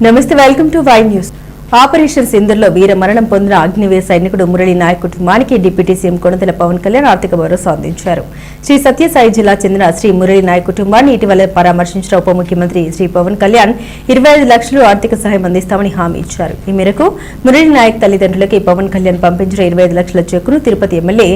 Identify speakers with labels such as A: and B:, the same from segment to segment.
A: నమస్తే welcome to Y news. Operation సింధుర్లో వీర మరణం పొందిన అగ్నివీర సైనికుడు మురళి నాయక్ కుటుంబానికి డిప్యూటీ సీఎం కొణతెల పవన్ కళ్యాణ్ ఆర్థిక భరోసా అందించారు. శ్రీ సత్యసాయి జిల్లా చెందిన శ్రీ మురళి నాయక్ కుటుంబాన్ని ఇటీవల పరామర్శించిన ఉప ముఖ్యమంత్రి శ్రీ పవన్ కళ్యాణ్ ఇరవై ఐదు లక్షలు ఆర్థిక సహాయం అందిస్తామని హామీ ఇచ్చారు. ఈ మేరకు మురళి నాయక్ తల్లిదండ్రులకి పవన్ కళ్యాణ్ పంపించిన ఇరవై ఐదు లక్షల చెక్కును తిరుపతి ఎమ్మెల్యే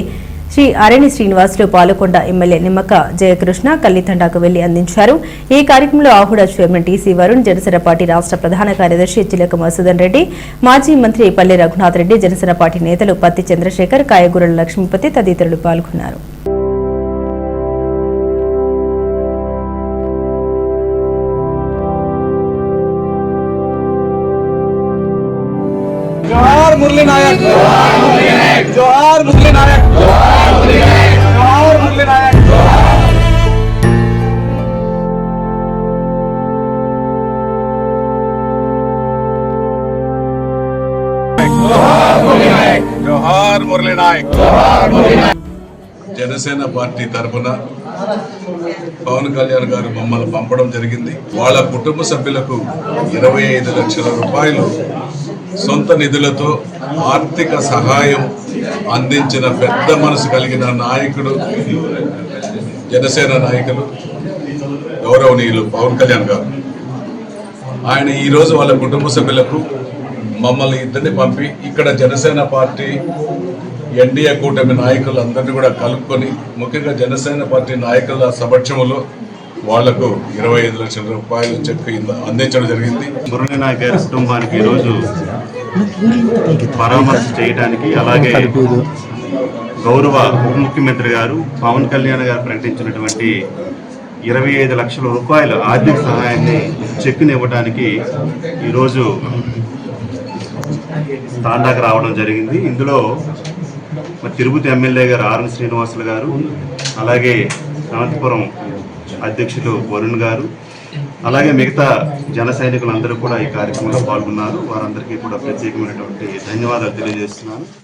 A: శ్రీ అరణి శ్రీనివాసులు పాలకొండ ఎమ్మెల్యే నిమ్మక జయకృష్ణ కల్లితండాకు వెళ్లి అందించారు ఈ కార్యక్రమంలో Ahuda chairman TC Varun Janasena party రాష్ట్ర ప్రధాన కార్యదర్శి చిలక మసూదన్ రెడ్డి మాజీ మంత్రి పల్లె రఘునాథ్ రెడ్డి జనసేన పార్టీ నేతలు పత్తి చంద్రశేఖర్ కాయగూరల లక్ష్మీపతి తదితరులు పాల్గొన్నారు
B: जोहार मुरली नायक जोहार मुरली नायक जोहार నాయక్.
C: జనసేన పార్టీ తరఫున పవన్ కళ్యాణ్ గారు మమ్మల్ని పంపడం జరిగింది. వాళ్ళ కుటుంబ సభ్యులకు ఇరవై ఐదు లక్షల రూపాయలు సొంత నిధులతో ఆర్థిక సహాయం అందించిన పెద్ద మనసు కలిగిన నాయకుడు జనసేన నాయకులు గౌరవనీయులు పవన్ కళ్యాణ్ గారు. ఆయన ఈరోజు వాళ్ళ కుటుంబ సభ్యులకు మమ్మల్ని ఇద్దరిని పంపి ఇక్కడ జనసేన పార్టీ ఎన్డీఏ కూటమి నాయకులందరినీ కూడా కలుపుకొని ముఖ్యంగా జనసేన పార్టీ నాయకుల సమక్షంలో వాళ్ళకు ఇరవై ఐదు లక్షల రూపాయలు చెక్ అందించడం జరిగింది.
D: మురళీ నాయక్ గారి కుటుంబానికి ఈరోజు పరామర్శ చేయడానికి అలాగే గౌరవ ఉప ముఖ్యమంత్రి గారు పవన్ కళ్యాణ్ గారు ప్రకటించినటువంటి ఇరవై ఐదు లక్షల రూపాయల ఆర్థిక సహాయాన్ని చెక్కుని ఇవ్వడానికి ఈరోజు తాండాకు రావడం జరిగింది. ఇందులో తిరుపతి ఎమ్మెల్యే గారు ఆర్ఎన్ శ్రీనివాసులు గారు అలాగే అనంతపురం అధ్యక్షులు వరుణ్ గారు అలాగే మిగతా జన సైనికులందరూ కూడా ఈ కార్యక్రమంలో పాల్గొన్నారు. వారందరికీ కూడా ప్రత్యేకమైనటువంటి ధన్యవాదాలు తెలియజేస్తున్నాను.